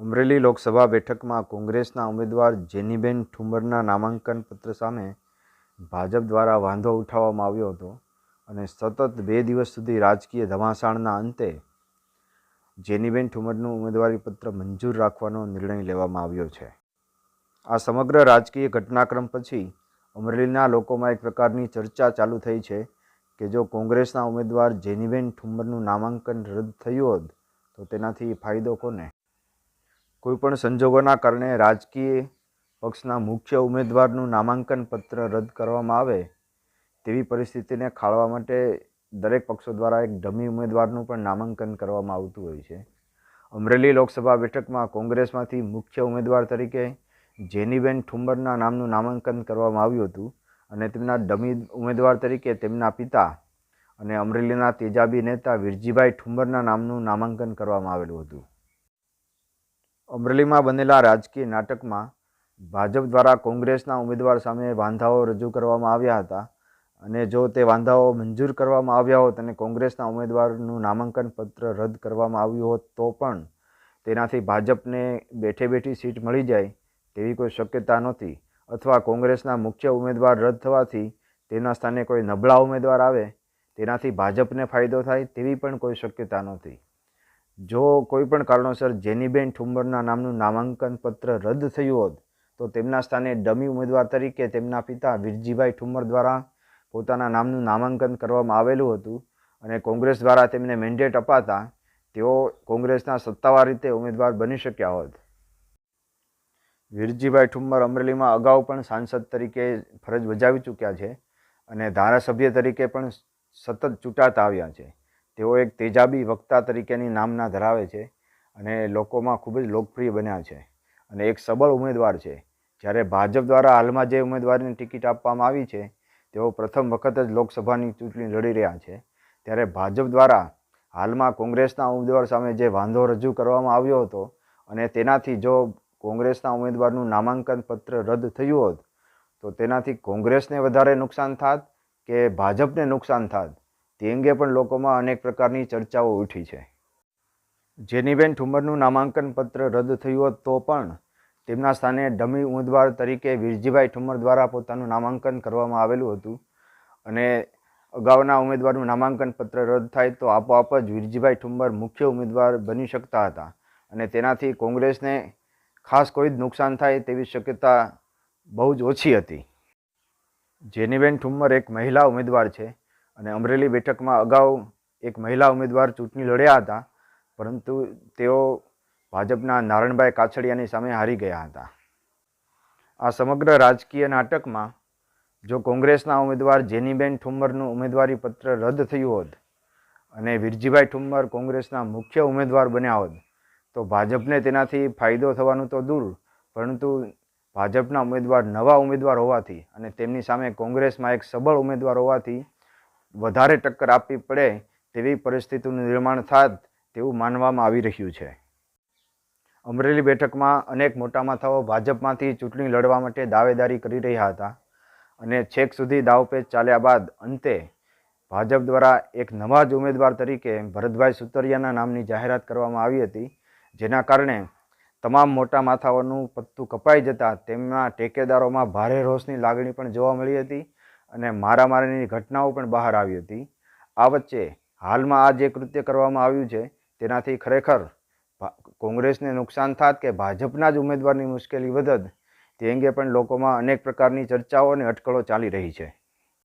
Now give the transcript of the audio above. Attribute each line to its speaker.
Speaker 1: અમરેલી લોકસભા બેઠકમાં કોંગ્રેસના ઉમેદવાર જેનીબેન ઠુમરના નામાંકન પત્ર સામે ભાજપ દ્વારા વાંધો ઉઠાવવામાં આવ્યો હતો અને સતત બે દિવસ સુધી રાજકીય ધમાસાણના અંતે જેનીબેન ઠુમરનું ઉમેદવારી પત્ર મંજૂર રાખવાનો નિર્ણય લેવામાં આવ્યો છે. આ સમગ્ર રાજકીય ઘટનાક્રમ પછી અમરેલીના લોકોમાં એક પ્રકારની ચર્ચા ચાલુ થઈ છે કે જો કોંગ્રેસના ઉમેદવાર જેનીબેન ઠુમરનું નામાંકન રદ થયું હોત તો તેનાથી ફાયદો કોને? કોઈપણ સંજોગોના કારણે રાજકીય પક્ષના મુખ્ય ઉમેદવારનું નામાંકન પત્ર રદ કરવામાં આવે તેવી પરિસ્થિતિને ખાળવા માટે દરેક પક્ષો દ્વારા એક ડમી ઉમેદવારનું પણ નામાંકન કરવામાં આવતું હોય છે. અમરેલી લોકસભા બેઠકમાં કોંગ્રેસમાંથી મુખ્ય ઉમેદવાર તરીકે જેનીબેન ઠુંબરના નામનું નામાંકન કરવામાં આવ્યું હતું અને તેમના ડમી ઉમેદવાર તરીકે તેમના પિતા અને અમરેલીના તેજાબી નેતા વિરજીભાઈ ઠુંબરના નામનું નામાંકન કરવામાં આવેલું હતું. અમરેલીમાં બનેલા રાજકીય નાટકમાં ભાજપ દ્વારા કોંગ્રેસના ઉમેદવાર સામે વાંધાઓ રજૂ કરવામાં આવ્યા હતા અને જો તે વાંધાઓ મંજૂર કરવામાં આવ્યા હોત અને કોંગ્રેસના ઉમેદવારનું નામાંકન પત્ર રદ કરવામાં આવ્યું હોત, તો પણ તેનાથી ભાજપને બેઠે બેઠી સીટ મળી જાય તેવી કોઈ શક્યતા નહોતી. અથવા કોંગ્રેસના મુખ્ય ઉમેદવાર રદ થવાથી તેના સ્થાને કોઈ નબળા ઉમેદવાર આવે, તેનાથી ભાજપને ફાયદો થાય તેવી પણ કોઈ શક્યતા નહોતી. જો કોઈ પણ કારણોસર જેનીબેન ઠુંબરના નામનું નામાંકન પત્ર રદ થયું હોત, તો તેમના સ્થાને ડમી ઉમેદવાર તરીકે તેમના પિતા વિરજીભાઈ ઠુમ્મર દ્વારા પોતાના નામનું નામાંકન કરવામાં આવેલું હતું અને કોંગ્રેસ દ્વારા તેમને મેન્ડેટ અપાતા તેઓ કોંગ્રેસના સત્તાવાર રીતે ઉમેદવાર બની શક્યા હોત. વિરજીભાઈ ઠુમ્મર અમરેલીમાં અગાઉ પણ સાંસદ તરીકે ફરજ બજાવી ચૂક્યા છે અને ધારાસભ્ય તરીકે પણ સતત ચૂંટાતા આવ્યા છે. તેઓ એક તેજાબી વક્તા તરીકેની નામના ધરાવે છે અને લોકોમાં ખૂબ જ લોકપ્રિય બન્યા છે અને એક સબળ ઉમેદવાર છે. જ્યારે ભાજપ દ્વારા હાલમાં જે ઉમેદવારની ટિકિટ આપવામાં આવી છે, તેઓ પ્રથમ વખત જ લોકસભાની ચૂંટણી લડી રહ્યા છે. ત્યારે ભાજપ દ્વારા હાલમાં કોંગ્રેસના ઉમેદવાર સામે જે વાંધો રજૂ કરવામાં આવ્યો હતો અને તેનાથી જો કોંગ્રેસના ઉમેદવારનું નામાંકન પત્ર રદ થયું હોત, તો તેનાથી કોંગ્રેસને વધારે નુકસાન થાત કે ભાજપને નુકસાન થાત? તે અંગે પણ લોકોમાં અનેક પ્રકારની ચર્ચાઓ ઉઠી છે. જેનીબેન ઠુમરનું નામાંકન પત્ર રદ થયું હોત તો પણ તેમના સ્થાને ડમી ઉમેદવાર તરીકે વિરજીભાઈ ઠુમ્મર દ્વારા પોતાનું નામાંકન કરવામાં આવેલું હતું અને અગાઉના ઉમેદવારનું નામાંકન પત્ર રદ થાય તો આપોઆપ જ વિરજીભાઈ ઠુમ્મર મુખ્ય ઉમેદવાર બની શકતા હતા અને તેનાથી કોંગ્રેસને ખાસ કોઈ જ નુકસાન થાય તેવી શક્યતા બહુ જ ઓછી હતી. જેનીબેન ઠુમ્મર એક મહિલા ઉમેદવાર છે. અને અમરેલી બેઠકમાં અગાઉ એક મહિલા ઉમેદવાર ચૂંટણી લડ્યા હતા, પરંતુ તેઓ ભાજપના નારણભાઈ કાછડિયાની સામે હારી ગયા હતા. આ સમગ્ર રાજકીય નાટકમાં જો કોંગ્રેસના ઉમેદવાર જેનીબેન ઠુમ્મરનું ઉમેદવારી પત્ર રદ થયું હોત અને વિરજીભાઈ ઠુમ્મર કોંગ્રેસના મુખ્ય ઉમેદવાર બન્યા હોત, તો ભાજપને તેનાથી ફાયદો થવાનું તો દૂર, પરંતુ ભાજપના ઉમેદવાર નવા ઉમેદવાર હોવાથી અને તેમની સામે કોંગ્રેસમાં એક સબળ ઉમેદવાર હોવાથી વધારે ટક્કર આપવી પડે તેવી પરિસ્થિતિનું નિર્માણ થાત તેવું માનવામાં આવી રહ્યું છે. અમરેલી બેઠકમાં અનેક મોટા માથાઓ ભાજપમાંથી ચૂંટણી લડવા માટે દાવેદારી કરી રહ્યા હતા અને છેક સુધી દાવપેચ ચાલ્યા બાદ અંતે ભાજપ દ્વારા એક નવા જ ઉમેદવાર તરીકે ભરતભાઈ સુતરિયાના નામની જાહેરાત કરવામાં આવી હતી, જેના કારણે તમામ મોટા માથાઓનું પત્તું કપાઈ જતાં તેમના ટેકેદારોમાં ભારે રોષની લાગણી પણ જોવા મળી હતી અને મારામારીની ઘટનાઓ પણ બહાર આવી હતી. આ વચ્ચે હાલમાં આ જે કૃત્ય કરવામાં આવ્યું છે, તેનાથી ખરેખર કોંગ્રેસને નુકસાન થાત કે ભાજપના જ ઉમેદવારની મુશ્કેલી વધત, તે અંગે પણ લોકોમાં અનેક પ્રકારની ચર્ચાઓ અને અટકળો ચાલી રહી છે.